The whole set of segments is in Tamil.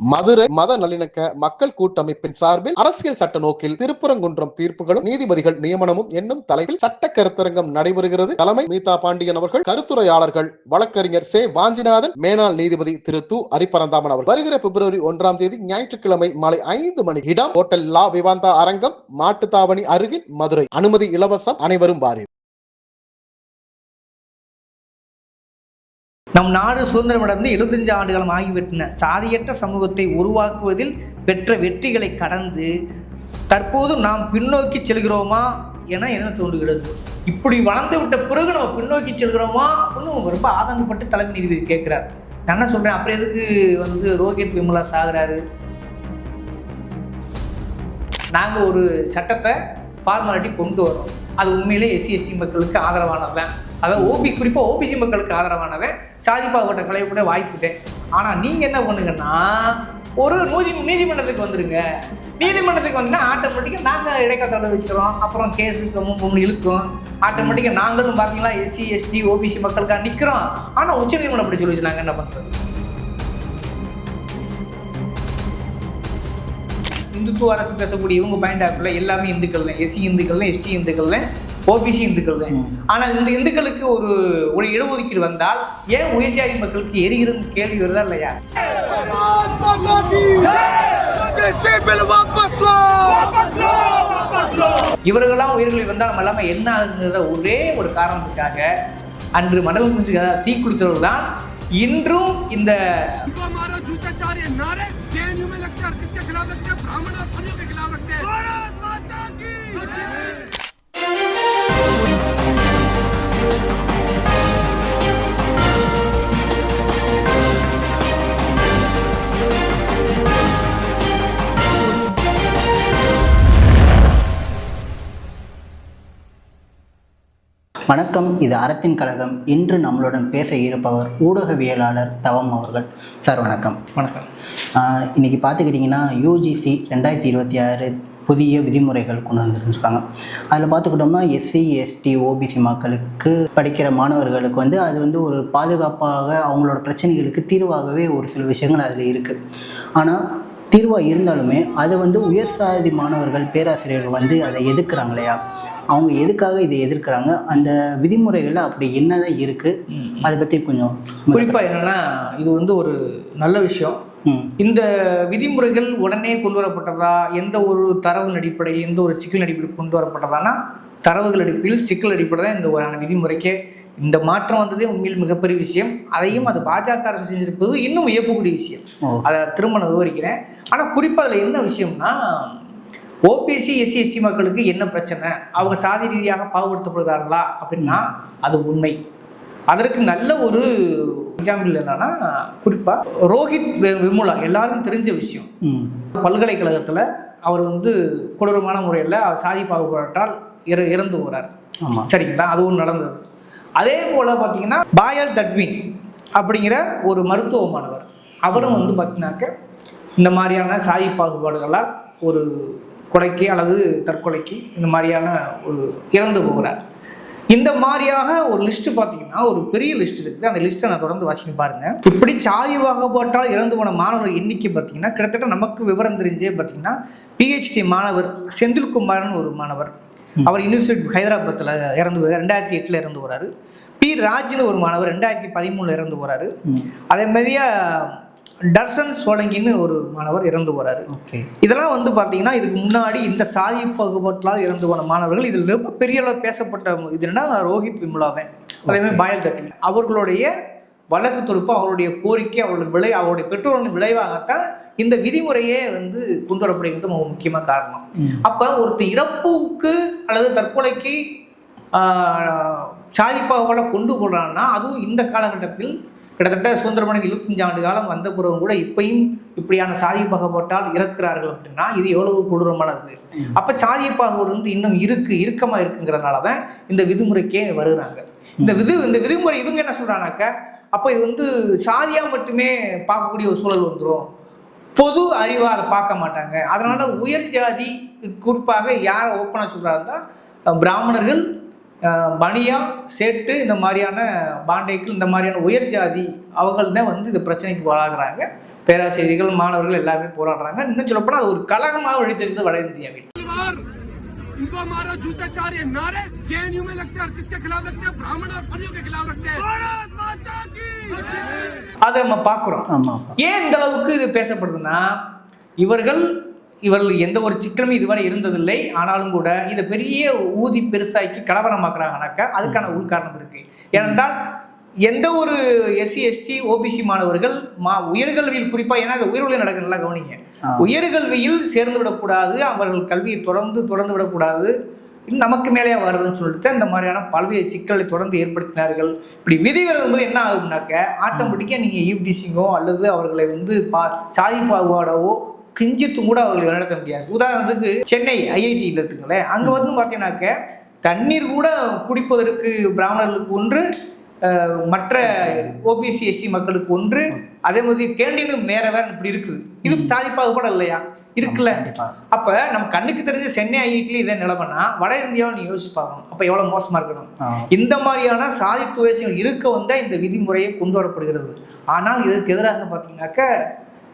மதுரை மத நல்லிணக்க மக்கள் கூட்டமைப்பின் சார்பில் அரசியல் சட்ட நோக்கில் திருப்புறங்குன்றம் தீர்ப்புகளும் நீதிபதிகள் நியமனமும் என்னும் தலைப்பில் சட்ட கருத்தரங்கம் நடைபெறுகிறது. தலைமை மீதா பாண்டியன் அவர்கள் கருத்துரையாளர்கள் வழக்கறிஞர் சே. வாஞ்சிநாதன் மேனாள் நீதிபதி திரு. து. அரிப்பரந்தாமன் அவர்கள். வருகிற பிப்ரவரி ஒன்றாம் தேதி ஞாயிற்றுக்கிழமை மாலை ஐந்து மணி இடம் ஹோட்டல் லா விவாந்தா அரங்கம் மாட்டுத்தாவணி அருகில் மதுரை. அனுமதி இலவசம் அனைவரும் வாரி நம் நாடு சுதந்திரமடைந்து எழுபத்தஞ்சு ஆண்டுகளும் ஆகிவிட்டன. சாதியற்ற சமூகத்தை உருவாக்குவதில் பெற்ற வெற்றிகளை கடந்து தற்போது நாம் பின்னோக்கி செல்கிறோமா என என்ன தோன்றுகிறது? இப்படி வளர்ந்து விட்ட பிறகு நம்ம பின்னோக்கி செல்கிறோமா? அப்படின்னு ரொம்ப ஆதங்கப்பட்டு தலைமை நீதிபதி கேட்குறார். நான் என்ன சொல்கிறேன் அப்புறம் எதுக்கு வந்து ரோஹித் விமலா சாகுறாரு? நாங்கள் ஒரு சட்டத்தை ஃபார்மாலிட்டி கொண்டு வரோம். அது உண்மையிலே எஸ்சி எஸ்டி மக்களுக்கு ஆதரவானதான் அதாவது ஓபி குறிப்பாக ஓபிசி மக்களுக்கு ஆதரவானவன். சாதி பாகுபட்ட கலையை கூட வாய்ப்புட்டேன் ஆனால் நீங்கள் என்ன பண்ணுங்கன்னா ஒரு நூதி நீதிமன்றத்துக்கு வந்துடுங்க நீதிமன்றத்துக்கு வந்தீங்கன்னா ஆட்டோமேட்டிக்காக நாங்கள் இடைக்கால வச்சிரோம் அப்புறம் கேஸுக்கு மூணு இழுக்கும். ஆட்டோமேட்டிக்காக நாங்களும் பார்த்தீங்களா எஸ்சி எஸ்டி ஓபிசி மக்களுக்காக நிற்கிறோம் ஆனால் உச்சநீதிமன்றம் அப்படி சொல்லி நாங்கள் என்ன பண்ணுறது இந்துத்துவ அரசு பேசக்கூடிய இவங்க பாயிண்ட் ஆப்பில் எல்லாமே இந்துக்கள் தான் எஸ்சி இந்துக்கள் தான் எஸ்டி இந்துக்கள் தான் ஓபிசி இந்துக்கள் தான். ஆனால் இந்த இந்துக்களுக்கு ஒரு ஒரு இடஒதுக்கீடு வந்தால் ஏன் உயர்ஜாதி மக்களுக்கு எரிகிறது கேள்வி வருதா இல்லையா? இவர்களெல்லாம் உயிர்களை வந்தால் நம்ம எல்லாமே என்ன ஆகுங்கிறத ஒரே ஒரு காரணத்துக்காக அன்று மண்டலம் தீ கொடுத்தவர்கள் தான் இன்றும் இந்த பிராமணர் வணக்கம் இது அறத்தின் கழகம். இன்று நம்மளுடன் பேச இருப்பவர் ஊடகவியலாளர் தவம் அவர்கள். சார் வணக்கம். வணக்கம். ஆஹ் இன்னைக்கு பார்த்துக்கிட்டிங்கன்னா யூஜிசி ரெண்டாயிரத்தி இருபத்தி ஆறு புதிய விதிமுறைகள் கொண்டு வந்துருக்காங்க அதில் பார்த்துக்கிட்டோம்னா எஸ்சி எஸ்டி ஓபிசி மக்களுக்கு படிக்கிற மாணவர்களுக்கு வந்து அது வந்து ஒரு பாதுகாப்பாக அவங்களோட பிரச்சனைகளுக்கு தீர்வாகவே ஒரு சில விஷயங்கள் அதில் இருக்குது ஆனால் தீர்வாக இருந்தாலுமே அதை வந்து உயர் சாதி மாணவர்கள் பேராசிரியர்கள் வந்து அதை எதிர்க்கிறாங்க இல்லையா அவங்க எதுக்காக இதை எதிர்க்கிறாங்க? அந்த விதிமுறைகளில் அப்படி என்னதான் இருக்குது அதை பற்றி கொஞ்சம் குறிப்பாக என்னன்னா இது வந்து ஒரு நல்ல விஷயம். இந்த விதிமுறைகள் உடனே கொண்டு வரப்பட்டதா? எந்த ஒரு தரவு அடிப்படையில் எந்த ஒரு சிக்கல் அடிப்படையில் கொண்டு வரப்பட்டதானா தரவுகள் அடிப்படையில் சிக்கல் அடிப்படையில் தான் இந்த ஒரு விதிமுறைக்கே இந்த மாற்றம் வந்ததே உண்மையில் மிகப்பெரிய விஷயம். அதையும் அது பாஜக அரசு செஞ்சிருப்பது இன்னும் வியப்புக்குரிய விஷயம். அதை திரும்ப நான் விவரிக்கிறேன். ஆனால் குறிப்பாக அதில் என்ன விஷயம்னா ஓபிசி எஸ்சி எஸ்டி மக்களுக்கு என்ன பிரச்சனை? அவங்க சாதி ரீதியாக பாகுபடுத்தப்படுகிறார்களா? அப்படின்னா அது உண்மை. அதற்கு நல்ல ஒரு எக்ஸாம்பிள் என்னன்னா குறிப்பாக ரோஹித் விமுலா எல்லாருக்கும் தெரிஞ்ச விஷயம். பல்கலைக்கழகத்தில் அவர் வந்து கொடூரமான முறையில் அவர் சாதி பாகுபாட்டால் இற இறந்து போகிறார் ஆமாம் சரிங்களா? அதுவும் நடந்தது. அதே போல் பார்த்தீங்கன்னா பாயல் தட்வின் அப்படிங்கிற ஒரு மருத்துவ மாணவர் அவரும் வந்து பார்த்தீங்கன்னாக்க இந்த மாதிரியான சாதி பாகுபாடுகளால் ஒரு கொலைக்கு அல்லது தற்கொலைக்கு இந்த மாதிரியான ஒரு இறந்து போகிறார். இந்த மாதிரியாக ஒரு லிஸ்ட் பார்த்தீங்கன்னா ஒரு பெரிய லிஸ்ட் இருக்குது அந்த லிஸ்ட்டை நான் தொடர்ந்து வாசிக்க பாருங்க. இப்படி சாதி பாகுபாட்டால் இறந்து போன மாணவர் எண்ணிக்கை பார்த்தீங்கன்னா கிட்டத்தட்ட நமக்கு விவரம் தெரிஞ்சே பார்த்தீங்கன்னா பிஹெச்டி மாணவர் செந்தில்குமார்னு ஒரு மாணவர். அவர் யூனிவர்சிட்டி ஹைதராபாத்தில் இறந்து போகிறார். ரெண்டாயிரத்தி எட்டில் இறந்து போகிறாரு பி. ராஜ்னு ஒரு மாணவர் ரெண்டாயிரத்தி பதிமூணில் இறந்து போகிறாரு அதே மாதிரியா டர்சன் சோலங்கின்னு ஒரு மாணவர் இறந்து போகிறாரு ஓகே. இதெல்லாம் வந்து பார்த்தீங்கன்னா இதுக்கு முன்னாடி இந்த சாதி பாகுபாட்டால் இறந்து போன மாணவர்கள் இதில் ரொம்ப பெரிய அளவு பேசப்பட்ட இது என்னன்னா ரோஹித் விமலாவன் அதே மாதிரி பாயல் தட்டி அவர்களுடைய வழக்கு தொடுப்பு அவருடைய கோரிக்கை அவருடைய விளை அவருடைய பெற்றோரின் விளைவாகத்தான் இந்த விதிமுறையே வந்து கொண்டு வரப்படுகிறது ரொம்ப முக்கியமாக காரணம். அப்போ ஒருத்தர் இறப்புக்கு அல்லது தற்கொலைக்கு ஆஹ், சாதி பாகுபாடை கொண்டு போடுறான்னா அதுவும் இந்த காலகட்டத்தில் கிட்டத்தட்ட சுதந்திரமடைந்து இருபத்தஞ்சு ஆண்டு காலம் வந்த பிறகு கூட இப்பையும் இப்படியான சாதி பாகுபாட்டால் இறக்குறார்கள் அப்படின்னா இது எவ்வளவு கொடூரமானது அப்போ சாதிய பாகுபாடு வந்து இன்னும் இருக்கு இறுக்கமாக இருக்குங்கிறதுனால தான் இந்த விதிமுறைக்கே வருகிறாங்க. இந்த விது இந்த விதிமுறை இவங்க என்ன சொல்கிறாங்கனாக்க அப்போ இது வந்து சாதியாக மட்டுமே பார்க்கக்கூடிய ஒரு சூழல் வந்துடும் பொது அறிவாக அதை பார்க்க மாட்டாங்க. அதனால உயர் ஜாதி குறிப்பாக யாரை ஓப்பனாக சொல்கிறாருன்னா பிராமணர்கள் பனியா சேட்டு இந்த மாதிரியான பாண்டேக்கள் இந்த மாதிரியான உயர் ஜாதி அவர்கள் தான் வந்து இந்த பிரச்சனைக்கு ஆளாகிறாங்க பேராசிரியர்கள் மாணவர்கள் எல்லாருமே போராடுறாங்க இன்னும் சொல்லப்போனால் அது ஒரு கழகமாக வெடித்திருக்கிறது வட இந்தியாவில் तलवार इनको मारो जूते चार ये नारे जेएनयू में लगते हैं और किसके खिलाफ लगते हैं ब्राह्मण और परियों के खिलाफ लगते हैं भारत माता की அதை நம்ம பார்க்குறோம் ஆமாம் ஏன் இந்த அளவுக்கு இது பேசப்படுதுன்னா இவர்கள் இவர்கள் எந்த ஒரு சிக்கலுமே இதுவரை இருந்ததில்லை. ஆனாலும் கூட இதை பெரிய ஊதி பெருசாக்கி கலவரமாக்குறாங்கனாக்கா அதுக்கான உள்காரணம் இருக்கு. ஏனென்றால் எந்த ஒரு எஸ்சி எஸ்டி ஓபிசி மாணவர்கள் மா உயர்கல்வியில் குறிப்பாக ஏன்னா இந்த உயர்கல்வி நடக்குது நல்லா கவனிங்க. உயர்கல்வியில் சேர்ந்து விடக்கூடாது அவர்கள் கல்வியை தொடர்ந்து தொடர்ந்து விடக்கூடாது. நமக்கு மேலே வருதுன்னு சொல்லிட்டு இந்த மாதிரியான பல்வேறு சிக்கலை தொடர்ந்து ஏற்படுத்தினார்கள். இப்படி விதி வரும்போது என்ன ஆகும்னாக்க ஆட்டோமேட்டிக்காக நீங்கள் ஈவ்டிசிங்கோ அல்லது அவர்களை வந்து பா சாதி பாகுபாடவோ கிஞ்சித்தும் கூட அவர்களை நடத்த முடியாது. உதாரணத்துக்கு சென்னை ஐஐடியில் எடுத்துங்களேன் அங்கே வந்து பார்த்தீங்கன்னாக்க தண்ணீர் கூட குடிப்பதற்கு பிராமணர்களுக்கு ஒன்று மற்ற ஓபிசி எஸ்டி மக்களுக்கு ஒன்று அதே மாதிரி கேண்டீனும் வேற வேற இப்படி இருக்குது. இது சாதி பாகுபாடு இல்லையா? இருக்குல்ல. அப்ப நம்ம கண்ணுக்கு தெரிஞ்ச சென்னை ஐஐடியில் இதே நிலைமைனா வட இந்தியாவை நீ யோசிச்சு பார்க்கணும். அப்ப எவ்வளவு மோசமா இருக்கணும். இந்த மாதிரியான சாதி துவேஷங்கள் இருக்க வந்தா இந்த விதிமுறையை கொண்டு வரப்படுகிறது. ஆனால் இதற்கு எதிராக பார்த்தீங்கன்னாக்க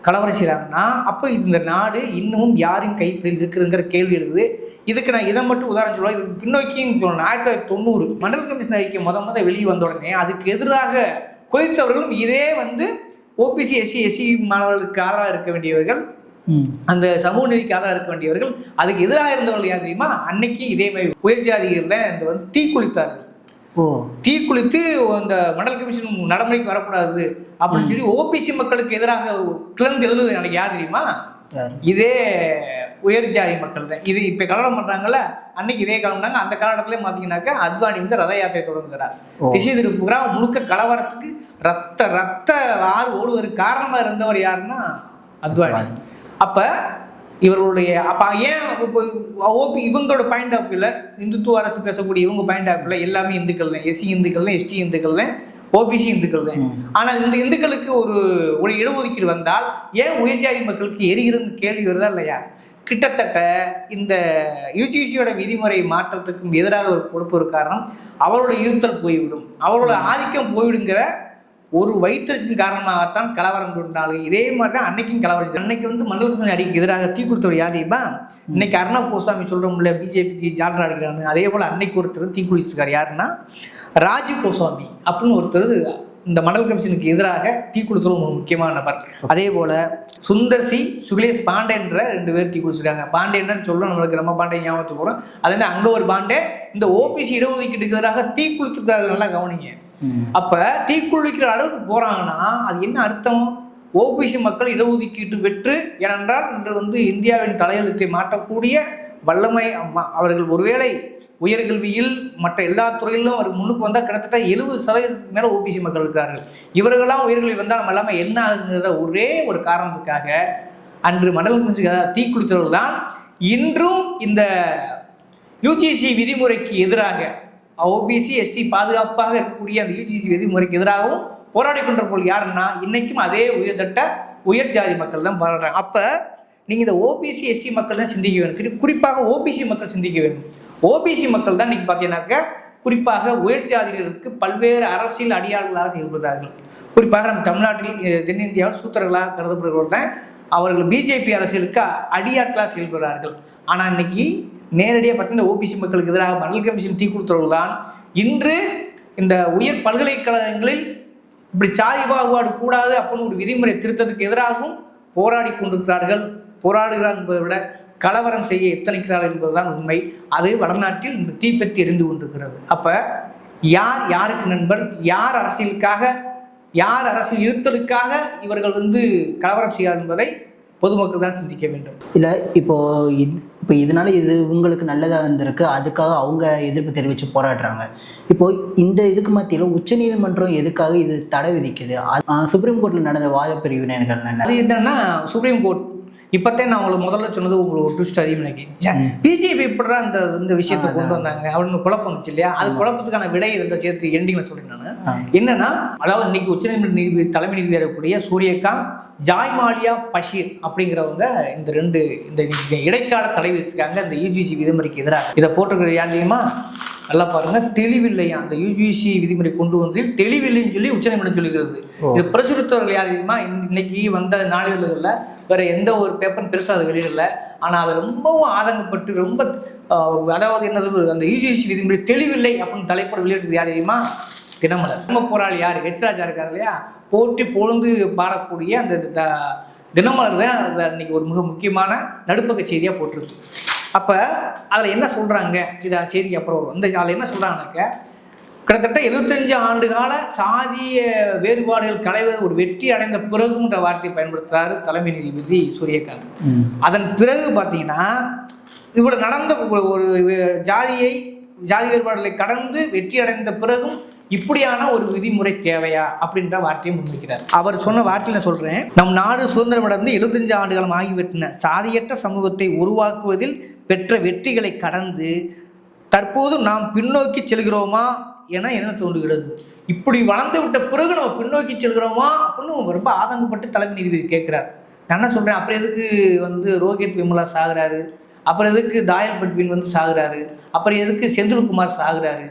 கலவரம் செய்கிறாங்கன்னா அப்போ இந்த நாடு இன்னமும் யாரின் கைப்பிடியில் இருக்குதுங்கிற கேள்வி எழுது இதுக்கு நான் இதை மட்டும் உதாரணம் சொல்லுவேன். இதுக்கு பின்னோக்கியும் சொல்லணும். ஆயிரத்தி தொள்ளாயிரத்தி தொண்ணூறு மண்டல் கமிஷன் அறிக்கை முத முத வெளியே வந்த உடனே அதுக்கு எதிராக கொதித்தவர்களும் இதே வந்து ஓபிசி எஸ்சி எஸ்சி மாணவர்களுக்கு ஆதரவாக இருக்க வேண்டியவர்கள் அந்த சமூக நீதிக்கு ஆதரவாக இருக்க வேண்டியவர்கள் அதுக்கு எதிராக இருந்தவர்கள் யார் தெரியுமா? அன்னைக்கு இதே மாதிரி உயர் ஜாதிகளில் இந்த வந்து தீக்குளித்தார்கள். தீக்குளித்து அந்த மண்டல் கமிஷன் நடைமுறைக்கு வரக்கூடாது அப்படின்னு சொல்லி ஓபிசி மக்களுக்கு எதிராக கிளர்ந்து எழுதுது எனக்கு யார் தெரியுமா? இதே உயர் ஜாதி மக்கள் தான். இது இப்போ கலவரம் பண்ணுறாங்கல்ல அன்னைக்கு இதே கலவரம்னாங்க அந்த காலகட்டத்திலே பார்த்தீங்கன்னாக்கா அத்வானி வந்து ரத யாத்திரை தொடங்குகிறார். திசை திருப்புகிறார் முழுக்க கலவரத்துக்கு ரத்த ரத்த ஆறு ஓடுவதற்கு காரணமாக இருந்தவர் யாருன்னா அத்வானி. அப்போ இவர்களுடைய அப்போ ஏன் இப்போ ஓபி இவங்களோட பாயிண்ட் ஆஃப் வியூவில் இந்துத்துவ அரசு பேசக்கூடிய இவங்க பாயிண்ட் ஆஃப் வியூவில் எல்லாமே இந்துக்கள் தான் எஸ்சி இந்துக்கள் தான் எஸ்டி இந்துக்கள் தான் ஓபிசி இந்துக்கள் தான் ஆனால் இந்த இந்துக்களுக்கு ஒரு ஒரு இடஒதுக்கீடு வந்தால் ஏன் உயர்ஜாதி மக்களுக்கு எரிகிறது கேள்வி வருதா இல்லையா? கிட்டத்தட்ட இந்த யூஜிசியோட விதிமுறை மாற்றத்துக்கும் எதிராக ஒரு கொடுப்பு ஒரு காரணம் அவரோட இருத்தல் போய்விடும். அவரோட ஆதிக்கம் போய்விடுங்கிற ஒரு வைத்தறிச்சின் காரணமாகத்தான் கலவரம் கொண்டாங்க இதே மாதிரி தான் அன்னைக்கும் கலவரம் அன்னைக்கு வந்து மண்டல கமிஷன் அறிக்கைக்கு எதிராக தீ கொடுத்தவர் யார் தெரியுமா இன்னைக்கு அர்ணப் கோஸ்வாமி சொல்கிறோம்ல பிஜேபிக்கு ஜாலர் அடிக்கிறாங்க அதே போல் அன்னைக்கு ஒருத்தர் தீ குளிச்சிருக்காரு யாருன்னா ராஜீவ் கோஸ்வாமி அப்படின்னு ஒருத்தர் இந்த மண்டல் கமிஷனுக்கு எதிராக டீ கொடுத்தது ஒரு முக்கியமான நபர் அதே போல சுந்தர் சி சுகிலேஷ் பாண்டேன்ற ரெண்டு பேர் டீ குடிச்சிருக்காங்க. பாண்டேன்னு சொல்ல நம்மளுக்கு நம்ம பாண்டே ஞாபகத்துக்கு போகிறோம் அதே அங்கே ஒரு பாண்டே இந்த ஓபிசி இடஒதுக்கீட்டுக்கு எதிராக தீ குளிச்சிருக்காரு நல்லா கவனிங்க. அப்ப தீக்குளிக்கிற அளவுக்கு போறாங்கன்னா அது என்ன அர்த்தம்? ஓபிசி மக்கள் இடஒதுக்கீட்டு பெற்று ஏனென்றால் இன்று வந்து இந்தியாவின் தலையெழுத்தை மாற்றக்கூடிய வல்லமை அம்மா- அவர்கள் ஒருவேளை உயர்கல்வியில் மற்ற எல்லா துறையிலும் அவர் முன்னுக்கு வந்தால் கிட்டத்தட்ட எழுபது சதவீதத்துக்கு மேலே ஓபிசி மக்கள் இருக்கார்கள். இவர்களெல்லாம் உயர்கல்வி வந்தால் நம்ம எல்லாமே என்ன ஆகுங்கிற ஒரே ஒரு காரணத்துக்காக அன்று மண்டல கமிஷனுக்கு தீக்குளித்தவர்கள் தான் இன்றும் இந்த யுஜிசி விதிமுறைக்கு எதிராக ஓபிசி எஸ்டி பாதுகாப்பாக இருக்கக்கூடிய அந்த யூஜிசி விதிமுறைக்கு எதிராகவும் போராடி கொண்டிருப்போர் யாருன்னா இன்னைக்கும் அதே உயர்தட்ட உயர் ஜாதி மக்கள் தான் போராடுறாங்க. அப்போ நீங்கள் இந்த ஓபிசி எஸ்டி மக்கள் தான் சிந்திக்க வேணும். குறிப்பாக ஓபிசி மக்கள் சிந்திக்க வேண்டும் ஓபிசி மக்கள் தான் இன்னைக்கு பார்த்தீங்கன்னாக்க குறிப்பாக உயர் ஜாதியினருக்கு பல்வேறு அரசியல் அடியாளர்களாக செயல்படுகிறார்கள் குறிப்பாக நம்ம தமிழ்நாட்டில் தென்னிந்தியாவில் சூத்திரர்களாக கருதப்படுகிறவர்கள் தான். அவர்கள் பிஜேபி அரசியலுக்கு அடியாட்களாக செயல்படுகிறார்கள். ஆனால் இன்னைக்கு நேரடியாக பார்த்தீங்கன்னா ஓபிசி மக்களுக்கு எதிராக மண்டல் கமிஷன் தீ கொடுத்தவர்கள் தான். இன்று இந்த உயர் பல்கலைக்கழகங்களில் இப்படி சாதி பாகுபாடு கூடாது அப்படின்னு ஒரு விதிமுறை திருத்தத்துக்கு எதிராகவும் போராடி கொண்டிருக்கிறார்கள். போராடுகிறார்கள் என்பதை விட கலவரம் செய்ய எத்தனைக்கிறார்கள் என்பதுதான் உண்மை. அது வடநாட்டில் இந்த தீப்பற்றி எரிந்து கொண்டிருக்கிறது. அப்போ யார் யாருக்கு நண்பர்? யார் அரசியலுக்காக? யார் அரசியல் இருத்தலுக்காக இவர்கள் வந்து கலவரம் செய்கிறார் என்பதை பொதுமக்கள் தான் சிந்திக்க வேண்டும். இல்லை இப்போ இப்போ இதனால இது உங்களுக்கு நல்லதாக இருந்திருக்கு அதுக்காக அவங்க எதிர்ப்பு தெரிவித்து போராடுறாங்க. இப்போ இந்த இதுக்கு மத்தியில் உச்சநீதிமன்றம் எதுக்காக இது தடை விதிக்குது? ஆ, சுப்ரீம் கோர்ட்டில் நடந்த வாத பிரிவினைகள் என்ன? அது என்னன்னா சுப்ரீம் கோர்ட் இப்போத்தான் நான் உங்களுக்கு முதல்ல சொன்னது உங்களுக்கு ஒரு ட்விஸ்ட் அதிகம் எனக்கு பிஜேபி இப்படிதான் இந்த இந்த விஷயத்தை கொண்டு வந்தாங்க. அப்படின்னு குழப்பம் வந்துச்சு இல்லையா? அது குழப்பத்துக்கான விடை இதில் சேர்த்து எண்டிங்ல சொல்றேன் நான். என்னன்னா அதாவது இன்னைக்கு உச்சநீதிமன்ற நீதிபதி தலைமை நீதிபதியாக இருக்கக்கூடிய சூரியகாந்த் ஜாய்மாலியா பஷீர் அப்படிங்கிறவங்க இந்த ரெண்டு இந்த இடைக்கால தடை விதிச்சிருக்காங்க. இந்த யூஜிசி விதிமுறைக்கு எதிராக. இதை போட்டிருக்கிறது யார் தெரியுமா? நல்லா பாருங்க. தெளிவில்லையா அந்த யூஜிசி விதிமுறை கொண்டு வந்ததில் தெளிவில்லைன்னு சொல்லி உச்சநீதிமன்றம் சொல்லுகிறது இது பிரசுரித்தவர்கள் யார் தெரியுமா? இந்த- இன்னைக்கு வந்த நாளிதழ்களில் வேற எந்த ஒரு பேப்பரும் பெருசாக அதை வெளியிடல. ஆனால் அதை ரொம்பவும் ஆதங்கப்பட்டு ரொம்ப அதாவது என்னது? அந்த யூஜிசி விதிமுறை தெளிவில்லை அப்படின்னு தலைப்பட வெளியிட்டது யார் தெரியுமா? தினமலர். நம்ம போராளி யார்? ஹெச் ராஜா இருக்கார் இல்லையா? போற்றி பொழுந்து பாடக்கூடிய அந்த தினமலர் தான் அது அன்னைக்கு ஒரு மிக முக்கியமான நடுப்பக்க செய்தியாக போட்டிருக்கு. அப்போ அதில் என்ன சொல்கிறாங்க இதை செய்திக்கு அப்புறம் வரும். இந்த அதில் என்ன சொல்கிறாங்கனாக்க கிட்டத்தட்ட 75 ஆண்டு கால சாதிய வேறுபாடுகள் களைவது ஒரு வெற்றி அடைந்த பிறகுன்ற வார்த்தையை பயன்படுத்துறாரு தலைமை நீதிபதி சூரியகாந்த். அதன் பிறகு பார்த்தீங்கன்னா இவ்வளவு நடந்த ஒரு ஜாதியை ஜாதி வேறுபாடுகளை கடந்து வெற்றி அடைந்த பிறகும் இப்படியான ஒரு விதிமுறை தேவையா அப்படின்ற வார்த்தையை முன்வைக்கிறார். அவர் சொன்ன வார்த்தையில் நான் சொல்றேன் நம் நாடு சுதந்திரம் அடைந்து 75 ஆண்டுகளும் ஆகிவிட்டன சாதியற்ற சமூகத்தை உருவாக்குவதில் பெற்ற வெற்றிகளை கடந்து தற்போது நாம் பின்னோக்கி செல்கிறோமா என என்ன தோன்றுகிறது. இப்படி வளர்ந்து விட்ட பிறகு நம்ம பின்னோக்கி செல்கிறோமா அப்படின்னு ரொம்ப ஆதங்கப்பட்டு தலைமை நீதிபதி கேட்கிறார். நான் என்ன சொல்றேன்? அப்புறம் எதுக்கு வந்து ரோஹித் விமலா சாகுறாரு? அப்புறம் எதுக்கு தாயல் பட்வின் வந்து சாகுறாரு? அப்புறம் எதுக்கு செந்தில்குமார் சாகுறாரு?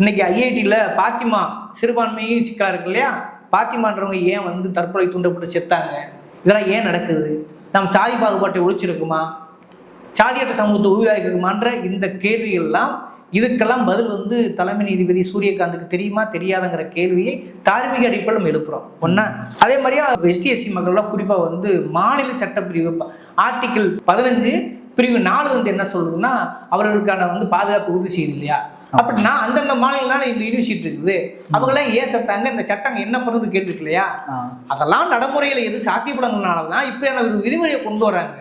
இன்னைக்கு ஐஐடியில் பாத்திமா சிறுபான்மையும் சிக்கலாக இருக்கு இல்லையா? பாத்திமான்றவங்க ஏன் வந்து தற்கொலை தூண்டப்பட்டு செத்தாங்க? இதெல்லாம் ஏன் நடக்குது? நம் சாதி பாகுபாட்டை ஒழிச்சிருக்குமா? சாதியற்ற சமூகத்தை உருவாக்கிருக்குமான்ற இந்த கேள்விகள்லாம் இதுக்கெல்லாம் பதில் வந்து தலைமை நீதிபதி சூரியகாந்துக்கு தெரியுமா தெரியாதுங்கிற கேள்வியை தார்மீக அடிப்படையில் நம்ம எழுப்புறோம். ஒன்றா அதே மாதிரியா எஸ்டிஎஸ்சி மக்கள்லாம் குறிப்பாக வந்து மாநில சட்டப்பிரிவு ஆர்டிக்கிள் பதினஞ்சு பிரிவு நாலு வந்து என்ன சொல்லுதுன்னா அவர்களுக்கான வந்து பாதுகாப்பு உறுதி செய்யுது இல்லையா? அப்படின்னா அந்தந்த மாநிலம் இந்த யூனிவர்சிட்டி இருக்குது. அவங்களாம் ஏன் செத்தாங்க இந்த சட்டம் என்ன பண்ணுறது கேள்வி இருக்கு இல்லையா? அதெல்லாம் நடைமுறையில் எது சாத்தியப்படங்கள்னால தான் இப்படியான ஒரு விதிமுறையை கொண்டு வராங்க.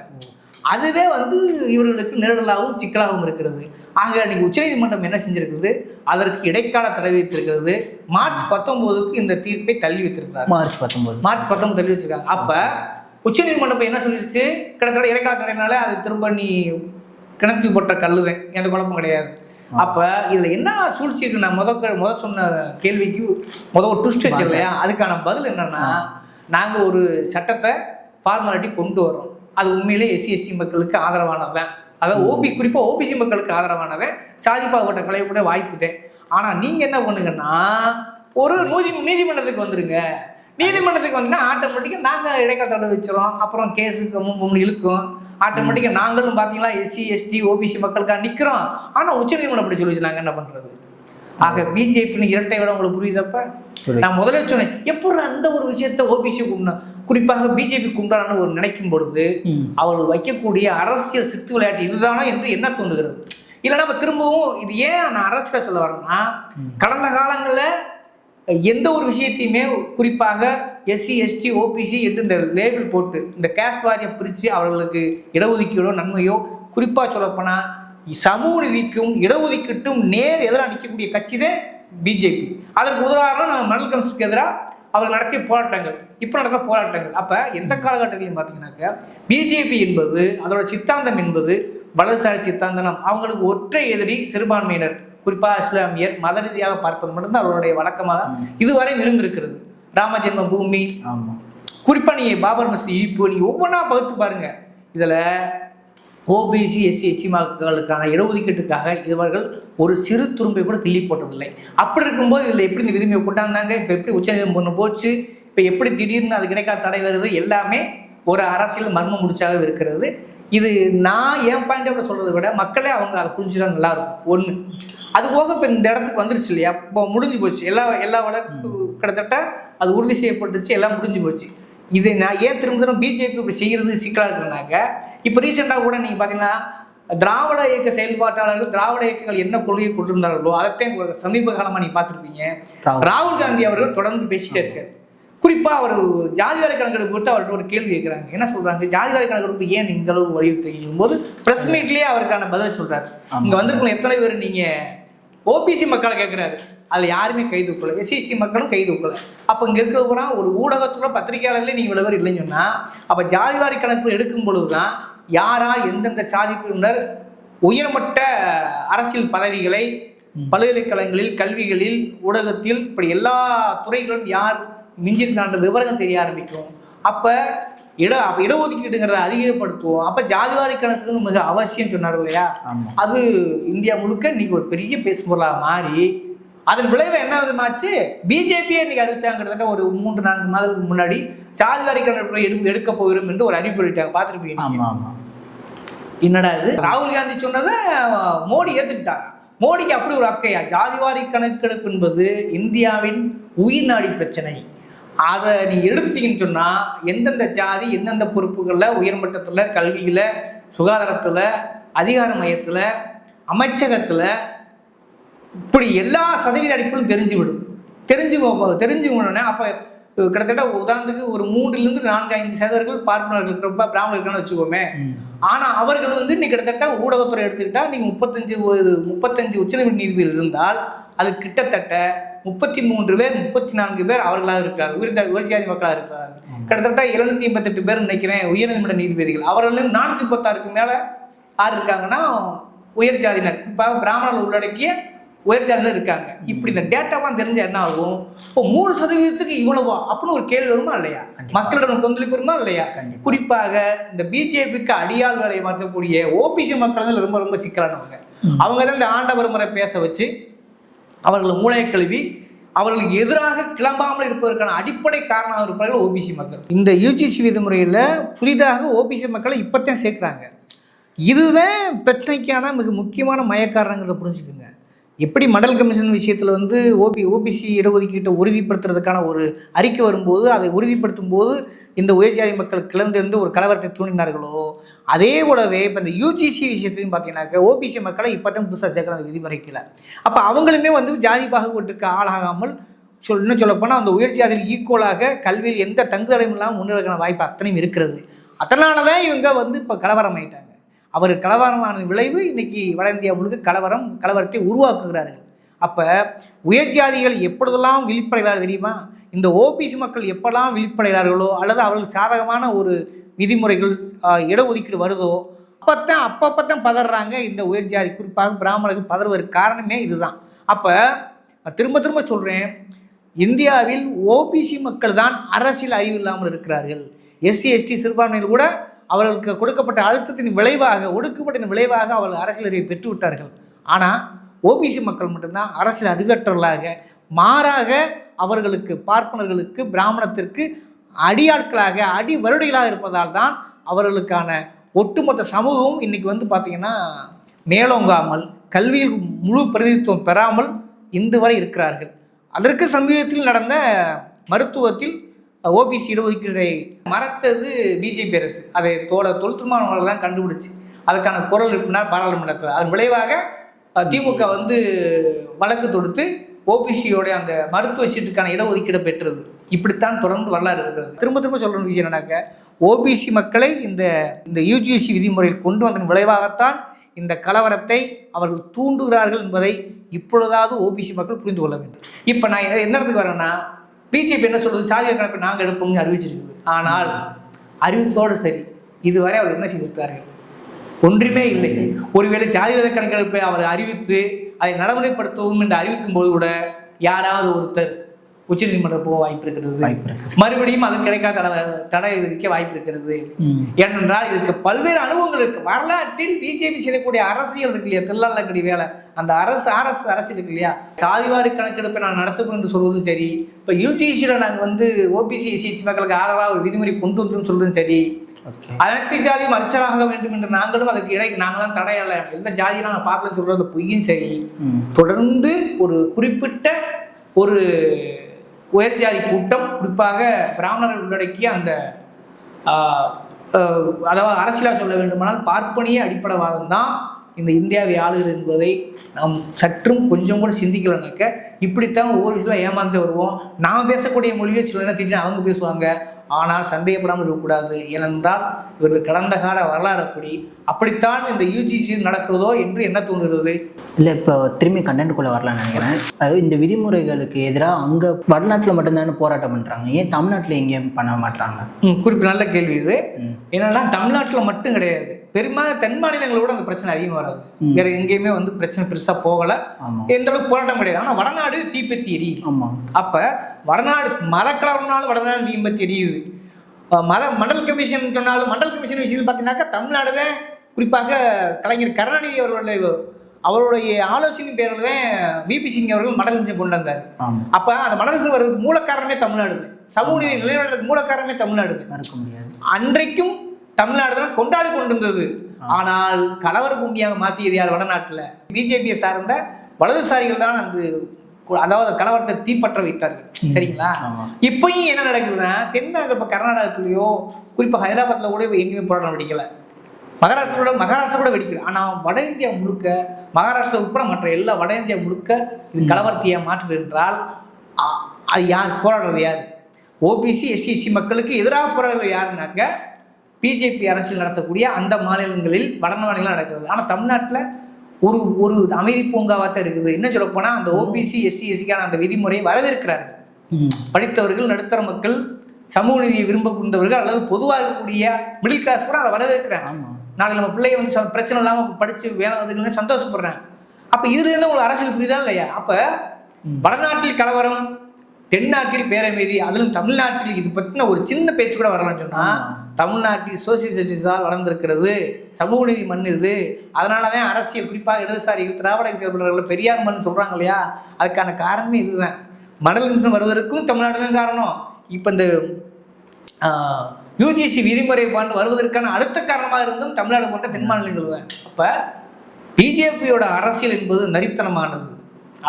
அதுவே வந்து இவர்களுக்கு நெருடலாகவும் சிக்கலாகவும் இருக்கிறது. ஆக இன்னைக்கு உச்சநீதிமன்றம் என்ன செஞ்சிருக்குது? அதற்கு இடைக்கால தடை வைத்திருக்கிறது மார்ச் பத்தொன்பதுக்கு இந்த தீர்ப்பை தள்ளி வைத்திருக்கிறார் மார்ச் பத்தொன்பது. மார்ச் பத்தொன்பது தள்ளி வச்சிருக்காங்க. அப்ப உச்சநீதிமன்றம் இப்ப என்ன சொல்லிருச்சு? கிட்டத்தட்ட இடைக்கால தடைனால அது திரும்ப நீ கிணத்தில் போட்ட கல்லுதான். எந்த குழப்பம் கிடையாது. அப்ப இதுல என்ன சூழ்ச்சி இருக்கு? நான் முத முத சொன்ன கேள்விக்கு முத ஒரு ட்விஸ்ட் வச்சு இல்லையா அதுக்கான பதில் என்னன்னா நாங்க ஒரு சட்டத்தை ஃபார்மாலிட்டி கொண்டு வரோம் அது உண்மையிலே எஸ்சி எஸ்டி மக்களுக்கு ஆதரவானதுதான் அதாவது ஓபி குறிப்பா ஓபிசி மக்களுக்கு ஆதரவானதை சாதி பாகுபட்ட கலைய கூட வாய்ப்புதே. ஆனா நீங்க என்ன பண்ணுங்கன்னா ஒரு நீதி நீதிமன்றத்துக்கு வந்துருங்க. நீதிமன்றத்துக்கு வந்தீங்கன்னா ஆட்டோமேட்டிக்காக நாங்கள் இடைக்கால தடை வச்சிரோம் அப்புறம் கேஸுக்கு மூணு இழுக்கும். ஆட்டோமேட்டிக்காக நாங்களும் பார்த்தீங்களா எஸ்சி எஸ்டி ஓபிசி மக்களுக்காக நிற்கிறோம் ஆனால் உச்சநீதிமன்றம் அப்படி சொல்லிச்சு. நாங்கள் என்ன பண்ணுறது ஆக பிஜேபின்னு இரட்டை விட உங்களுக்கு புரியுதப்ப? புரியுது. நான் முதல்ல சொன்னேன். எப்படி அந்த ஒரு விஷயத்த ஓபிசி கும்பிடணும்? குறிப்பாக பிஜேபி கும்பிடான்னு ஒரு நினைக்கும் பொழுது. அவர்கள் வைக்கக்கூடிய அரசியல் சித்து விளையாட்டு இதுதானா என்று என்ன தோன்றுகிறது? இல்லைன்னா நம்ம திரும்பவும் இது ஏன் நான் அரசியலை சொல்ல வரேன்னா கடந்த காலங்களில் எந்த ஒரு விஷயத்தையுமே குறிப்பாக எஸ்சி எஸ்டி ஓபிசி என்று இந்த லேபிள் போட்டு இந்த கேஸ்ட் வாரியம் பிரித்து அவர்களுக்கு இடஒதுக்கீடோ நன்மையோ குறிப்பாக சொல்லப்போனால் சமூக நீதிக்கும் இடஒதுக்கீட்டும் நேர் எதிராக நிற்கக்கூடிய கட்சி தான் பிஜேபி அதற்கு உதாரணம் நம்ம மணல் கமிஷனுக்கு எதிராக அவர்கள் நடத்திய போராட்டங்கள். இப்போ நடக்கிற போராட்டங்கள். அப்போ எந்த காலகட்டத்திலையும் பார்த்தீங்கன்னாக்கா பிஜேபி என்பது அதோட சித்தாந்தம் என்பது வலதுசாரி சித்தாந்தம். அவங்களுக்கு ஒற்றை எதிரி சிறுபான்மையினர். குறிப்பாக இஸ்லாமியர் மத ரீதியாக பார்ப்பது மட்டும்தான் அவருடைய வழக்கமாக இதுவரை இருந்திருக்கிறது ராம ஜென்ம பூமி ஆமாம் குறிப்பாக நீங்கள் பாபர் மசூதி இடிப்பு நீங்கள் ஒவ்வொன்றா பகுத்து பாருங்க. இதில் ஓபிசி எஸ்சி எஸ்டி மக்களுக்கான இடஒதுக்கீட்டுக்காக இவர்கள் ஒரு சிறு துரும்பை கூட கிள்ளி போட்டதில்லை. அப்படி இருக்கும்போது இதில் எப்படி இந்த விதிமுறை கொண்டாந்தாங்க? இப்போ எப்படி உச்சநீதிமன்றம் போச்சு? இப்போ எப்படி திடீர்னு அது கிடைக்காத தடை வருது? எல்லாமே ஒரு அரசியல் மர்ம முடிச்சாக இருக்கிறது. இது நான் என் பாயிண்ட் ஆஃப் சொல்கிறத விட மக்களே அவங்க அதை புரிஞ்சுட்டா நல்லா இருக்கும். ஒன்று அது போக இப்போ இந்த இடத்துக்கு வந்துருச்சு இல்லையா? இப்போ முடிஞ்சு போச்சு. எல்லா எல்லா வழக்கு கிட்டத்தட்ட அது உறுதி செய்யப்பட்டுச்சு எல்லாம் முடிஞ்சு போச்சு. இது நான் ஏன் திரும்ப திரும்ப பிஜேபி இப்படி செய்கிறது சிக்கலாக இருக்குனாக்க இப்போ ரீசெண்டாக கூட நீங்கள் பார்த்தீங்கன்னா திராவிட இயக்க செயல்பாட்டாளர்கள் திராவிட இயக்கங்கள் என்ன கொள்கையை கொண்டிருந்தார்களோ அதைத்தான் சமீப காலமாக நீங்கள் பார்த்துருப்பீங்க. ராகுல் காந்தி அவர்கள் தொடர்ந்து பேசிட்டே இருக்காரு. குறிப்பாக அவர் ஜாதிவாரி கணக்கெடுப்பு குறித்து அவர்கிட்ட ஒரு கேள்வி கேட்குறாங்க என்ன சொல்றாங்க? ஜாதிவாரி கணக்கெடுப்பு ஏன் இந்த அளவு வலியுறுத்தும் போது பிரஸ் மீட்லேயே அவருக்கான பதில் சொல்றாரு. இங்க வந்திருக்கணும் எத்தனை பேர் நீங்க ஓபிசி மக்களை கேட்குறாரு அதில் யாருமே கைது வைக்கல எஸ்சிஎஸ்டி மக்களும் கைது வைக்கல அப்போ இங்கே இருக்கிறவங்க ஒரு ஊடகத்துல பத்திரிகையாளர்களே நீங்கள் இவ்வளோ பேர் இல்லைன்னு சொன்னால் அப்போ ஜாதிவாரி கணக்கு எடுக்கும் பொழுது தான் யாரா எந்தெந்த சாதி பிரிவினர் உயர்மட்ட அரசியல் பதவிகளை பல்கலைக்கழகங்களில் கல்விகளில் ஊடகத்தில் இப்படி எல்லா துறைகளும் யார் மிஞ்சிருக்கான்ற விவரங்கள் தெரிய ஆரம்பிக்கும். அப்போ இட அப்ப இடஒதுக்கீடுங்கிறத அதிகப்படுத்துவோம். அப்ப ஜாதிவாரி கணக்கு மிக அவசியம் சொன்னார் இல்லையா. அது இந்தியா முழுக்க இன்னைக்கு ஒரு பெரிய பேசுபொருளாக மாறி அதன் விளைவு என்ன ஆகுதுமாச்சு பிஜேபியே இன்னைக்கு அறிவிச்சாங்க கிட்டத்தட்ட ஒரு மூன்று நான்கு மாதத்துக்கு முன்னாடி ஜாதிவாரி கணக்கு எடுக்க எடுக்க போகிறோம் என்று ஒரு அறிவிப்பு வெளியிட்டாங்க. பார்த்துருப்பீங்க என்னடா இது? ராகுல் காந்தி சொன்னதை மோடி ஏத்துக்கிட்டாங்க மோடிக்கு அப்படி ஒரு அக்கையா ஜாதிவாரி கணக்கெடுப்பு என்பது இந்தியாவின் உயிர்நாடி பிரச்சனை. அதை நீ எடுத்துட்டீங்கன்னு சொன்னால் எந்தெந்த ஜாதி எந்தெந்த பொறுப்புகளில் உயர்மட்டத்தில் கல்வியில் சுகாதாரத்தில் அதிகார மையத்தில் அமைச்சகத்தில் இப்படி எல்லா சதவீத அடிப்பிலும் தெரிஞ்சுவிடும். தெரிஞ்சுக்கோ தெரிஞ்சுக்கணுன்னே அப்போ கிட்டத்தட்ட உதாரணத்துக்கு ஒரு மூன்றிலிருந்து நான்கு ஐந்து சதவீதர்கள் பார்ப்பனர்கள் ரொம்ப பிராமணர்கள்னு வச்சுக்கோமே. ஆனால் அவர்கள் வந்து இன்னைக்கு கிட்டத்தட்ட ஊடகத்துறை எடுத்துக்கிட்டா நீங்கள் முப்பத்தஞ்சு முப்பத்தஞ்சு உச்சநீதிமன்ற நீதிபதிகள் இருந்தால் அது கிட்டத்தட்ட முப்பத்தி மூன்று பேர் முப்பத்தி நான்கு பேர் அவர்களாக இருக்கிறார்கள் உயர் உயர்ஜாதி மக்களாக இருக்கிறார்கள் கிட்டத்தட்ட எழுநூத்தி எண்பத்தெட்டு பேர் நினைக்கிறேன் உயர்நீதிமன்ற நீதிபதிகள். அவர்களும் நானூற்றி முப்பத்தாறுக்கு மேலே யார் இருக்காங்கன்னா உயர் ஜாதியினர் குறிப்பாக பிராமணர்கள் உள்ளடக்கிய உயர் ஜாதியினர் இருக்காங்க. இப்படி இந்த டேட்டாவாக தெரிஞ்சா என்ன ஆகும்? இப்போ மூணு சதவீதத்துக்கு இவ்வளவா? அப்படின்னு ஒரு கேள்வி வருமா இல்லையா. மக்களிடம் கொந்தளிப்பு வருமா இல்லையா. குறிப்பாக இந்த பிஜேபிக்கு அடியாள் வேலையை மாற்றக்கூடிய ஓபிசி மக்கள் தான் ரொம்ப ரொம்ப சிக்கலானவங்க. அவங்க தான் இந்த ஆண்டவர் முறை பேச வச்சு அவர்களை மூளையை கழுவி அவர்களுக்கு எதிராக கிளம்பாமல் இருப்பதற்கான அடிப்படை காரணம் இருப்பார்கள் ஓபிசி மக்கள். இந்த யூஜிசி விதிமுறையில் புதிதாக ஓபிசி மக்களை இப்போத்தான் சேர்க்குறாங்க. இதுதான் பிரச்சனைக்கான மிக முக்கியமான மையக்காரணங்கிறத புரிஞ்சுக்குங்க. எப்படி மண்டல் கமிஷன் விஷயத்தில் வந்து ஓபி ஓபிசி இடஒதுக்கீட்டை உறுதிப்படுத்துறதுக்கான ஒரு அறிக்கை வரும்போது அதை உறுதிப்படுத்தும் போது இந்த உயர்ஜாதி மக்கள் கிளர்ந்திருந்து ஒரு கலவரத்தை தூண்டினார்களோ? அதே போலவே இப்போ இந்த யூஜிசி விஷயத்துலையும் பார்த்தீங்கன்னாக்க ஓபிசி மக்களை இப்போ தான் புதுசாக சேர்க்குற அந்த விதிமுறைக்கில் அப்போ அவங்களுமே வந்து ஜாதி பாகுபட்டுக்கு ஆளாகாமல் சொல் இன்னும் சொல்லப்போனால் அந்த உயர் ஜாதியில் ஈக்குவலாக கல்வியில் எந்த தங்குதடையும் இல்லாமல் முன்னேறக்கான வாய்ப்பு அத்தனையும் இருக்கிறது. அதனால தான் இவங்க வந்து இப்போ கலவரம் ஆயிட்டாங்க. அவர் கலவரமான விளைவு இன்னைக்கு வட இந்தியா முழுக்க கலவரம் கலவரத்தை உருவாக்குகிறார்கள். அப்போ உயர் ஜாதிகள் எப்பொழுதெல்லாம் விழிப்படைகிறார்கள் தெரியுமா? இந்த ஓபிசி மக்கள் எப்பெல்லாம் விழிப்படைகிறார்களோ அல்லது அவர்களுக்கு சாதகமான ஒரு விதிமுறைகள் இடஒதுக்கீடு வருதோ அப்போத்தான் அப்பப்பத்தான் பதறாங்க இந்த உயர்ஜாதி. குறிப்பாக பிராமணர்கள் பதறுவதற்கு காரணமே இதுதான். அப்போ திரும்ப திரும்ப சொல்கிறேன் இந்தியாவில் ஓபிசி மக்கள் தான் அரசியல் அறிவு இல்லாமல் இருக்கிறார்கள். எஸ்சி எஸ்டி சிறுபான்மையில் கூட அவர்களுக்கு கொடுக்கப்பட்ட அழுத்தத்தின் விளைவாக ஒடுக்கப்பட்ட விளைவாக அவர்கள் அரசியல் அறிவை பெற்று விட்டார்கள் ஆனால் ஓபிசி மக்கள் மட்டும்தான் அரசியல் அறிவற்றவர்களாக மாறாக அவர்களுக்கு பார்ப்பனர்களுக்கு பிராமணத்திற்கு அடியாட்களாக அடி வருடைகளாக இருப்பதால் தான் அவர்களுக்கான ஒட்டுமொத்த சமூகமும் இன்னைக்கு வந்து பார்த்திங்கன்னா மேலோங்காமல் கல்வியில் முழு பிரதிநிதித்துவம் பெறாமல் இன்று வரை இருக்கிறார்கள். அதற்கு சமீபத்தில் நடந்த மருத்துவத்தில் ஓபிசி இடஒதுக்கீடை மறத்தது பிஜேபி அரசு. அதை தோழ தொழுத்துமானவர்கள் தான் கண்டுபிடிச்சு அதுக்கான குரல் எழுப்பினார் பாராளுமன்றத்தில் அதன் விளைவாக திமுக வந்து வழக்கு தொடுத்து ஓபிசியோட அந்த மருத்துவ சீட்டுக்கான இடஒதுக்கீடு பெற்றது. இப்படித்தான் தொடர்ந்து வரலாறு இருக்கிறது. திரும்ப திரும்ப சொல்கிற விஷயம் என்னன்னாக்க ஓபிசி மக்களை இந்த இந்த யூஜிசி விதிமுறையில் கொண்டு வந்ததன் விளைவாகத்தான் இந்த கலவரத்தை அவர்கள் தூண்டுகிறார்கள் என்பதை இப்பொழுதாவது ஓபிசி மக்கள் புரிந்து கொள்ள வேண்டும். இப்போ நான் எந்த என்ன இடத்துக்கு வரேன்னா பிஜேபி என்ன சொல்கிறது சாதிய கணக்கு நாங்கள் எடுப்போம்னு அறிவிச்சிருக்குது. ஆனால் அறிவித்தோடு சரி. இதுவரை அவர் என்ன செய்திருக்கிறார்கள்? ஒன்றுமே இல்லை. ஒருவேளை ஜாதிவாத கணக்கெடுப்பை அவர் அறிவித்து அதை நடைமுறைப்படுத்தவும் என்று அறிவிக்கும் போது கூட யாராவது ஒருத்தர் உச்சநீதிமன்றம் போக வாய்ப்பு இருக்கிறது. மறுபடியும் அது கிடைக்காத தடை விதிக்க வாய்ப்பு இருக்கிறது. ஏனென்றால் இதுக்கு பல்வேறு அனுபவங்கள் இருக்கு. வரலாற்றில் பிஜேபி செய்யக்கூடிய அரசியல் இருக்கு இல்லையா? திருநள்ளக்கடி வேலை. அந்த அரசு அரசு அரசியல் இருக்கு இல்லையா? சாதிவாரி கணக்கெடுப்பை நான் நடத்துவோம் என்று சொல்வதும் சரி. இப்போ யூஜிசியில் நாங்கள் வந்து ஓபிசி எஸ்சி மக்களுக்கு ஆதரவாக ஒரு விதிமுறை கொண்டு வந்துரும் சொல்றதும் சரி. அனைத்து ஜாதியும் அர்ச்சராக வேண்டும் என்று நாங்களும் அதுக்கு இடை நாங்களாம் தடையல்ல எந்த ஜாதியெல்லாம் நான் பார்க்கலன்னு சொல்றது பொய்யும் சரி. தொடர்ந்து ஒரு குறிப்பிட்ட ஒரு உயர் ஜாதி கூட்டம் குறிப்பாக பிராமணர்கள் உள்ளடக்கிய அந்த அதாவது அரசியலாக சொல்ல வேண்டுமானால் பார்ப்பனிய அடிப்படைவாதம் தான் இந்த இந்தியாவை ஆளுகிறது என்பதை நாம் சற்றும் கொஞ்சம் கூட சிந்திக்கலனாக்க இப்படித்தான் ஒவ்வொரு விஷயத்தில் ஏமாந்து வருவோம். நாம் பேசக்கூடிய மொழியை சில திடீர்னு அவங்க பேசுவாங்க. ஆனால் சந்தேகப்படாமல் இருக்கக்கூடாது. ஏனென்றால் இவர்கள் கடந்த கால வரலாறு அப்படி. அப்படித்தான் இந்த யூஜிசி நடக்கிறதோ என்று என்ன தோன்றுகிறது? இல்லை இப்போ திரும்பி கண்டென்ட்டுக்குள்ளே வரலாம்னு நினைக்கிறேன். அதாவது இந்த விதிமுறைகளுக்கு எதிராக அங்கே வடநாட்டில் மட்டும்தானே போராட்டம் பண்ணுறாங்க ஏன் தமிழ்நாட்டில் எங்கேயும் பண்ண மாட்டாங்க குறிப்பு நல்ல கேள்வி இது. என்னன்னா தமிழ்நாட்டில் மட்டும் கிடையாது. பெரும்பாலும் தென் மாநிலங்களோட அந்த பிரச்சனை அதிகமாக வராது. வேற எங்கேயுமே வந்து பிரச்சனை பெருசாக போகல. எந்த அளவுக்கு போராட்டம் கிடையாது. ஆனால் வடநாடு தீப்பெத்தி எரியுது ஆமாம் அப்போ வடநாடு மதக்கலவரனால வடநாடு தீப்பெத்தி எரியுது. மத மண்டல் கமிஷன் சொன்னாலும் மண்டல் கமிஷன் விஷயத்தில் பார்த்தீங்கன்னாக்கா தமிழ்நாடு தான் குறிப்பாக கலைஞர் கருணாநிதி அவர்களுடைய அவருடைய ஆலோசனை பேரில் தான் விபி சிங் அவர்கள் மண்டல் கமிஷன் கொண்டு வந்தார். அப்போ அந்த மண்டல் கமிஷன் வர்றதுக்கு மூலக்காரணமே தமிழ்நாடு. சமூக நீதி நிலைநாட்டுறதுக்கு மூலக்காரணமே தமிழ்நாடு. மறக்க முடியாது. அன்றைக்கும் தமிழ்நாடு தான் கொண்டாடி கொண்டிருந்தது. ஆனால் கலவர பூமியாக மாற்றியது யார் வடநாட்டில்? பிஜேபியை சார்ந்த வலதுசாரிகள் தான் அந்த அதாவது கலவரத்தை தீப்பற்ற வைத்தார்கள். சரிங்களா. இப்பயும் என்ன நடக்குதுன்னா தென்னாக இப்போ கர்நாடகத்துலேயோ குறிப்பாக ஹைதராபாத்தில் கூட எங்கேயுமே போராட்டம் வெடிக்கல. மகாராஷ்டிரோட மகாராஷ்டிரா கூட வெடிக்கல. ஆனால் வட இந்தியா முழுக்க மகாராஷ்டிரா உட்பட மற்ற எல்லா வட இந்தியா முழுக்க இது கலவரத்தையை மாற்றுது என்றால் அது யார்? போராடுறது யார்? ஓபிசி எஸ்சி எஸ்சி மக்களுக்கு எதிராக போராடுறது யாருனாக்க பிஜேபி அரசியல் நடத்தக்கூடிய அந்த மாநிலங்களில் வட மாநிலம் நடக்கிறது. ஆனால் தமிழ்நாட்டில் ஒரு ஒரு அமைதி பூங்காவாக தான் இருக்குது. இன்னும் சொல்ல போனால் அந்த ஓபிசி எஸ்சி எஸ்சிக்கான அந்த விதிமுறையை வரவேற்கிறார்கள். படித்தவர்கள் நடுத்தர மக்கள் சமூக நீதியை விரும்பக்கூடியவர்கள் அல்லது பொதுவாக இருக்கக்கூடிய மிடில் கிளாஸ் கூட அதை வரவேற்கிறாங்க. நாளைக்கு நம்ம பிள்ளைய வந்து ச- பிரச்சனை இல்லாமல் படித்து வேலை வந்துக்கணும்னு சந்தோஷப்படுறேன் அப்போ இதுலேருந்து உங்களுக்கு அரசியல் புரியுதா இல்லையா? அப்போ வடநாட்டில் கலவரம் தென்னாட்டில் பேரமைதி அதிலும் தமிழ்நாட்டில் இது பற்றின ஒரு சின்ன பேச்சு கூட வரலாம்னு சொன்னால் தமிழ்நாட்டில் சோசியலிஸ்டால் வளர்ந்திருக்கிறது. சமூக நீதி மண் இது. அதனால தான் அரசியல் குறிப்பாக இடதுசாரிகள் திராவிட செயல்பாளர்கள் பெரியார் மண் சொல்கிறாங்க இல்லையா? அதுக்கான காரணமே இதுதான். மணல் நிமிஷம் வருவதற்கும் தமிழ்நாடு தான் காரணம். இப்போ இந்த யூஜிசி விதிமுறை பாண்டு வருவதற்கான அடுத்த காரணமாக இருந்தும் தமிழ்நாடு போன்ற தென் மாநிலங்கள் தான். அப்போ பிஜேபியோட அரசியல் என்பது நரித்தனமானது.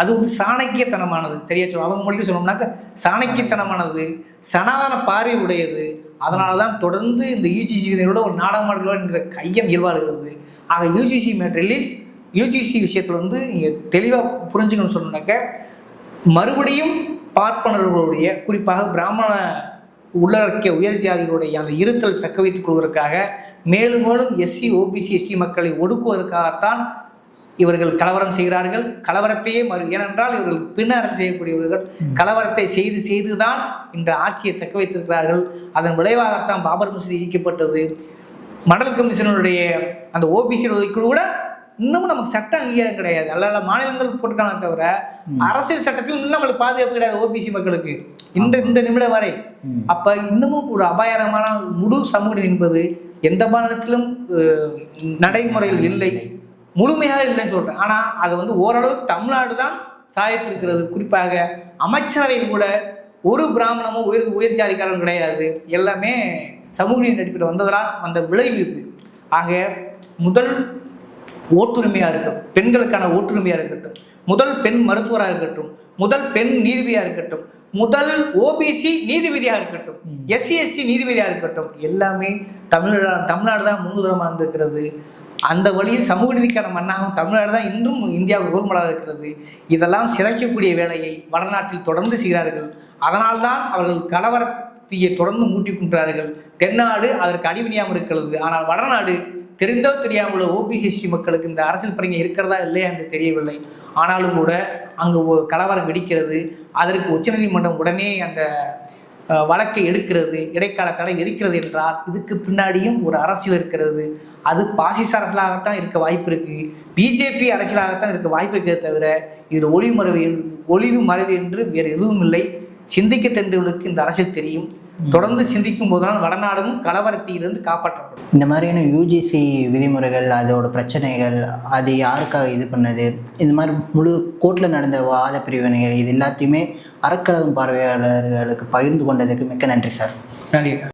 அது வந்து சாணக்கியத்தனமானது. சரியா சொல்லுவோம் அவங்க மொழி சொன்னோம்னாக்க சாணக்கியத்தனமானது. சனாதன பார்வை உடையது அதனால தான் தொடர்ந்து இந்த யூஜிசி விதிகளோட ஒரு நாடகமாடுகளோ என்கிற கையம் இயல்பாகிறது. ஆக யூஜிசி மேட்டரில் யூஜிசி விஷயத்தில் வந்து இங்கே தெளிவாக புரிஞ்சுக்கணும்னு சொன்னாக்க மறுபடியும் பார்ப்பனர்களுடைய குறிப்பாக பிராமண உள்ளடக்கிய உயர் ஜாதிகளுடைய அந்த இருத்தல் தக்க வைத்துக் கொள்வதற்காக மேலும் மேலும் எஸ்சி ஓபிசி எஸ்டி மக்களை ஒடுக்குவதற்காகத்தான் இவர்கள் கலவரம் செய்கிறார்கள். கலவரத்தையே மறு ஏனென்றால் இவர்கள் பின் அரசு செய்யக்கூடியவர்கள். கலவரத்தை செய்து செய்துதான் இன்று ஆட்சியை தக்க வைத்திருக்கிறார்கள். அதன் விளைவாகத்தான் பாபர் மசூதி இடிக்கப்பட்டது. மண்டல் கமிஷனுடைய அந்த ஓபிசி கூட இன்னமும் நமக்கு சட்ட அங்கீகாரம் கிடையாது. அல்ல மாநிலங்கள் போட்டுக்கான தவிர அரசியல் சட்டத்தில் இன்னும் நம்மளுக்கு பாதுகாப்பு கிடையாது ஓபிசி மக்களுக்கு. இந்த இந்த நிமிடம் வரை. அப்ப இன்னமும் ஒரு அபாயகரமான முழு சமூக நீதி என்பது எந்த மாநிலத்திலும் நடைமுறையில் இல்லை. முழுமையாக இல்லைன்னு சொல்றேன். ஆனா அது வந்து ஓரளவுக்கு தமிழ்நாடு தான் சாதித்திருக்கிறது குறிப்பாக அமைச்சரவையில் கூட ஒரு பிராமணமும் உயர் உயர் ஜாதிக்காரரும் கிடையாது. எல்லாமே சமூக நீதி அடிப்படையில் வந்ததனால் வந்த விளைவு இது. ஆக முதல் ஓட்டுரிமையாக இருக்கட்டும் பெண்களுக்கான ஓட்டுரிமையாக இருக்கட்டும் முதல் பெண் மருத்துவராக இருக்கட்டும் முதல் பெண் நீதிபதியாக இருக்கட்டும் முதல் ஓபிசி நீதிபதியாக இருக்கட்டும் எஸ்சி எஸ்டி நீதிபதியாக இருக்கட்டும் எல்லாமே தமிழ்நாடு தமிழ்நாடு தான் முன்னுதாரணமாக இருந்திருக்கிறது. அந்த வழியில் சமூக நீதிக்கான மண்ணாகவும் தமிழ்நாடு தான் இன்றும் இந்தியாவுக்கு ரோல் மாடலாக இருக்கிறது. இதெல்லாம் சிதைக்கக்கூடிய வேலையை வடநாட்டில் தொடர்ந்து செய்கிறார்கள். அதனால்தான் அவர்கள் கலவரத்தையை தொடர்ந்து மூட்டிக்கொண்டார்கள். தென்னாடு அதற்கு அடிபணியாமல் இருக்கிறது. ஆனால் வடநாடு தெரிந்தோ தெரியாமல் ஓபிசிசி மக்களுக்கு இந்த அரசியல் பணிங்க இருக்கிறதா இல்லையா என்று தெரியவில்லை. ஆனாலும் கூட அங்கு கலவரம் வெடிக்கிறது. அதற்கு உச்சநீதிமன்றம் உடனே அந்த வழக்கை எடுக்கிறது இடைக்கால தடை விதிக்கிறது என்றால் இதுக்கு பின்னாடியும் ஒரு அரசியல் இருக்கிறது. அது பாசிச அரசியலாகத்தான் இருக்க வாய்ப்பு இருக்கு. பிஜேபி அரசியலாகத்தான் இருக்க வாய்ப்பு இருக்கிறதே தவிர இதில் ஒளிவு மறைவு என்று- ஒளிவு மறைவு என்று வேறு எதுவும் இல்லை. சிந்திக்க தெரிந்தவர்களுக்கு இந்த அரசியல் தெரியும். தொடர்ந்து சிந்திக்கும் போதுதான் வடநாடும் கலவரத்திலிருந்து காப்பாற்றப்படும். இந்த மாதிரியான யூஜிசி விதிமுறைகள் அதோட பிரச்சனைகள் அது யாருக்காக இது பண்ணது இந்த மாதிரி முழு கோர்ட்டில் நடந்த வாத பிரிவினைகள் இது எல்லாத்தையுமே அறக்கலகம் பார்வையாளர்களுக்கு பகிர்ந்து கொண்டதுக்கு மிக்க நன்றி சார். நன்றி.